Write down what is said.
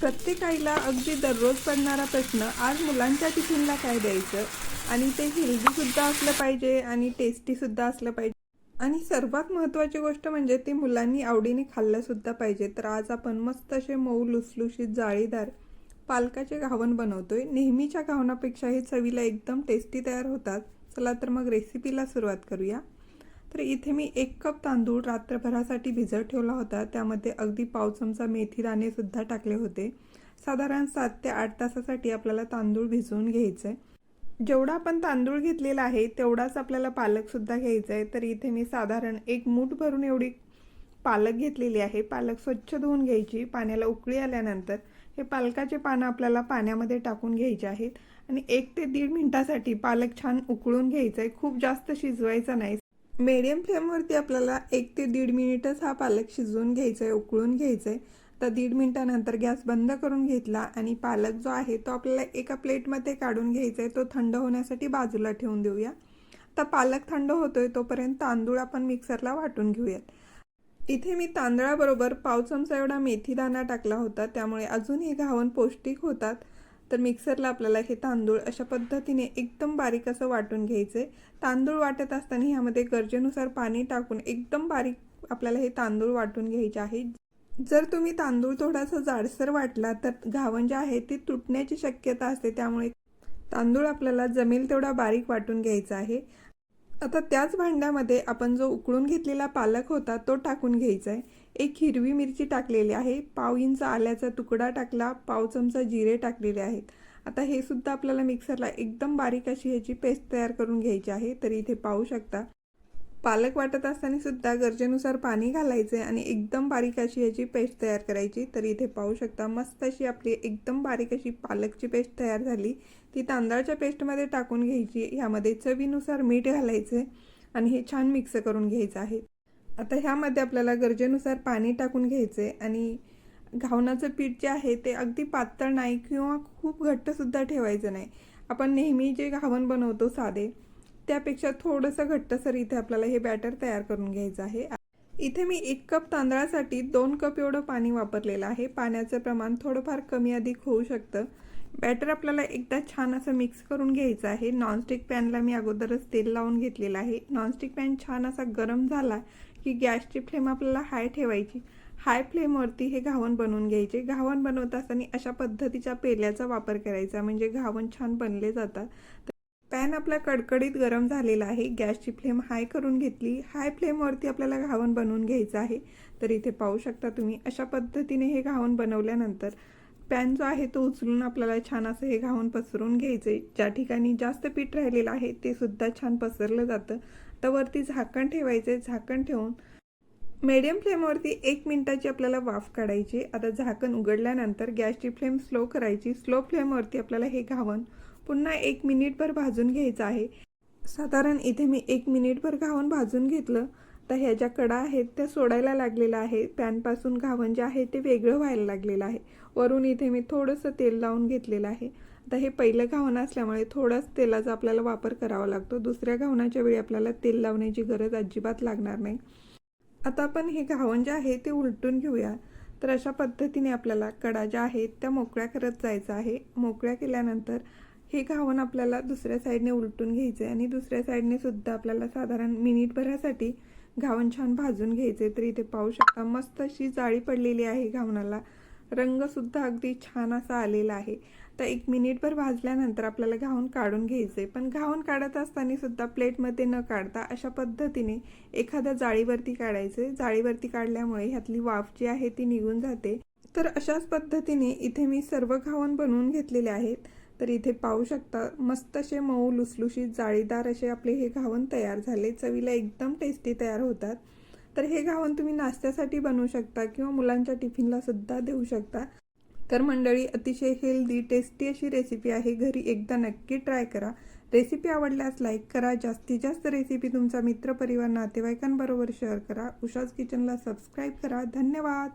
प्रत्येक आईला अगदी दररोज पडणारा प्रश्न आज मुलांच्या टिफिनला काय द्यायचं? आणि ते हेल्दीसुद्धा असलं पाहिजे आणि टेस्टीसुद्धा असलं पाहिजे. आणि सर्वात महत्त्वाची गोष्ट म्हणजे ते मुलांनी आवडीने खाल्लंसुद्धा पाहिजे. तर आज आपण मस्त असे मऊ लुसलुशीत जाळीदार पालकाचे घावण बनवतोय. नेहमीच्या घावणापेक्षा हे चवीला एकदम टेस्टी तयार होतात. चला तर मग रेसिपीला सुरुवात करूया. तर इथे मी एक कप तांदूळ रात्रभरासाठी भिजत ठेवला होता. त्यामध्ये अगदी पाव चमचा मेथी दाणेसुद्धा टाकले होते. साधारण सात ते आठ तासासाठी आपल्याला तांदूळ भिजवून घ्यायचं आहे जेवढा आपण तांदूळ घेतलेला आहे तेवढाच आपल्याला पालकसुद्धा घ्यायचा आहे तर इथे मी साधारण एक मूठ भरून एवढी पालक घेतलेली आहे. पालक स्वच्छ धुवून घ्यायची. पाण्याला उकळी आल्यानंतर हे पालकाचे पानं आपल्याला पाण्यामध्ये टाकून घ्यायचे आहेत. आणि एक ते दीड मिनटासाठी पालक छान उकळून घ्यायचा आहे खूप जास्त शिजवायचा नाही. मीडियम फ्लेमवरती आपल्याला एक ते दीड मिनिटच हा पालक शिजवून घ्यायचा आहे उकळून घ्यायचा आहे तर दीड मिनिटानंतर गॅस बंद करून घेतला आणि पालक जो आहे तो आपल्याला एका प्लेटमध्ये काढून घ्यायचा आहे तो थंड होण्यासाठी बाजूला ठेवून देऊया. तर पालक थंड होतोय तोपर्यंत तांदूळ आपण मिक्सरला वाटून घेऊयात. इथे मी तांदळाबरोबर पाव चमचा एवढा मेथीदाणा टाकला होता त्यामुळे अजूनही घावन पौष्टिक होतात. तर मिक्सरला आपल्याला हे तांदूळ अशा पद्धतीने एकदम बारीक असं वाटून घ्यायचे. तांदूळ वाटत असताना ह्यामध्ये गरजेनुसार पाणी टाकून एकदम बारीक आपल्याला हे तांदूळ वाटून घ्यायचे आहे. जर तुम्ही तांदूळ थोडासा जाडसर वाटला तर घावन जे आहे ते तुटण्याची शक्यता असते. त्यामुळे तांदूळ आपल्याला जमेल तेवढा बारीक वाटून घ्यायचा आहे. आता त्याच भांड्यामध्ये आपण जो उकळून घेतलेला पालक होता तो टाकून घ्यायचा आहे एक हिरवी मिरची टाकलेली आहे पाव इंच आल्याचा तुकडा टाकला पाव चमचा जिरे टाकलेले आहेत. आता हे सुद्धा आपल्याला मिक्सरला एकदम बारीक अशी ह्याची पेस्ट तयार करून घ्यायची आहे तर इथे पाहू शकता. पालक वाटत असताना सुद्धा गरजेनुसार पाणी घालायचे आणि एकदम बारीक अशी ह्याची पेस्ट तयार करायची. तर इथे पाहू शकता मस्त अशी आपली एकदम बारीक अशी पालकची पेस्ट तयार झाली. ती तांदळाच्या पेस्टमध्ये टाकून घ्यायची. ह्यामध्ये चवीनुसार मीठ घालायचे आणि हे छान मिक्स करून घ्यायचं आहे. आता ह्यामध्ये आपल्याला गरजेनुसार पाणी टाकून घ्यायचे आणि घावनाचं पीठ जे आहे ते अगदी पातळ नाही किंवा खूप घट्टसुद्धा ठेवायचं नाही. आपण नेहमी जे घावन बनवतो साधे त्यापेक्षा थोडंसं घट्टसर इथे आपल्याला हे बॅटर तयार करून घ्यायचं आहे. इथे मी एक कप तांदळासाठी दोन कप एवढं पाणी वापरलेलं आहे. पाण्याचं प्रमाण थोडंफार कमी अधिक होऊ शकतं. बॅटर आपल्याला एकदा छान असं मिक्स करून घ्यायचं आहे. नॉनस्टिक पॅनला मी अगोदरच तेल लावून घेतलेलं आहे. नॉनस्टिक पॅन छान असा गरम झाला की गॅसची फ्लेम आपल्याला हाय ठेवायची. हाय फ्लेमवरती हे घावण बनवून घ्यायचे. घावण बनवत असताना अशा पद्धतीच्या पेल्याचा वापर करायचा. म्हणजे घावण छान बनले जातात. पॅन आपला कडकडीत गरम झालेला आहे. गॅसची फ्लेम हाय करून घेतली. हाय फ्लेमवरती आपल्याला घावण बनवून घ्यायचं आहे. तर इथे पाहू शकता तुम्ही अशा पद्धतीने हे घावण बनवल्यानंतर पॅन जो आहे तो उचलून आपल्याला छान असं हे घावून पसरून घ्यायचे ज्या ठिकाणी जास्त पीठ राहिलेलं आहे ते सुद्धा छान पसरलं जातं. तर वरती झाकण ठेवायचे झाकण ठेवून मीडियम फ्लेमवरती एक मिनिटाची आपल्याला वाफ काढायची. आता झाकण उघडल्यानंतर गॅसची फ्लेम स्लो करायची. स्लो फ्लेमवरती आपल्याला हे घावण पुन्हा एक मिनिटभर भाजून घ्यायचं आहे. साधारण इथे मी एक मिनिटभर घावन भाजून घेतलं. तर ह्या ज्या कडा आहेत त्या सोडायला लागलेल्या आहे पॅनपासून घावन जे आहे ते वेगळं व्हायला लागलेलं आहे. वरून इथे मी थोडंसं तेल लावून घेतलेलं आहे. आता हे पहिलं घावन असल्यामुळे थोडाच तेलाचा आपल्याला वापर करावा लागतो. दुसऱ्या घावणाच्या वेळी आपल्याला तेल लावण्याची गरज अजिबात लागणार नाही. आता आपण हे घावन जे आहे ते उलटून घेऊया. तर अशा पद्धतीने आपल्याला कडा ज्या आहेत त्या मोकळ्या करत जायचं आहे. मोकळ्या केल्यानंतर हे घावण आपल्याला दुसऱ्या साईडने उलटून घ्यायचे आणि दुसऱ्या साईडने सुद्धा आपल्याला साधारण मिनिटभरासाठी घावण छान भाजून घ्यायचे तर इथे पाहू शकता मस्त अशी जाळी पडलेली आहे घावणाला रंगसुद्धा अगदी छान असा आलेला आहे. तर एक मिनिटभर भाजल्यानंतर आपल्याला घावन काढून घ्यायचे पण घावन काढत असताना सुद्धा प्लेटमध्ये न काढता अशा पद्धतीने एखाद्या जाळीवरती काढायचे जाळीवरती काढल्यामुळे ह्यातली वाफ जी आहे ती निघून जाते. तर अशाच पद्धतीने इथे मी सर्व घावण बनवून घेतलेले आहेत. तर इथे पाहू शकता मस्त असे मऊ लुसलुशीत जाळीदार असे आपले हे घावण तयार झाले. चवीला एकदम टेस्टी तयार होतात. तर हे घावण तुम्ही नाश्त्यासाठी बनवू शकता किंवा मुलांच्या टिफिनला सुद्धा देऊ शकता. तर मंडळी अतिशय हेल्दी टेस्टी अशी रेसिपी आहे. घरी एकदा नक्की ट्राय करा. रेसिपी आवडल्यास लाईक करा. जास्तीत जास्त रेसिपी तुमचा मित्रपरिवार नातेवाईकांबरोबर शेअर करा. उषाज किचनला सबस्क्राईब करा. धन्यवाद!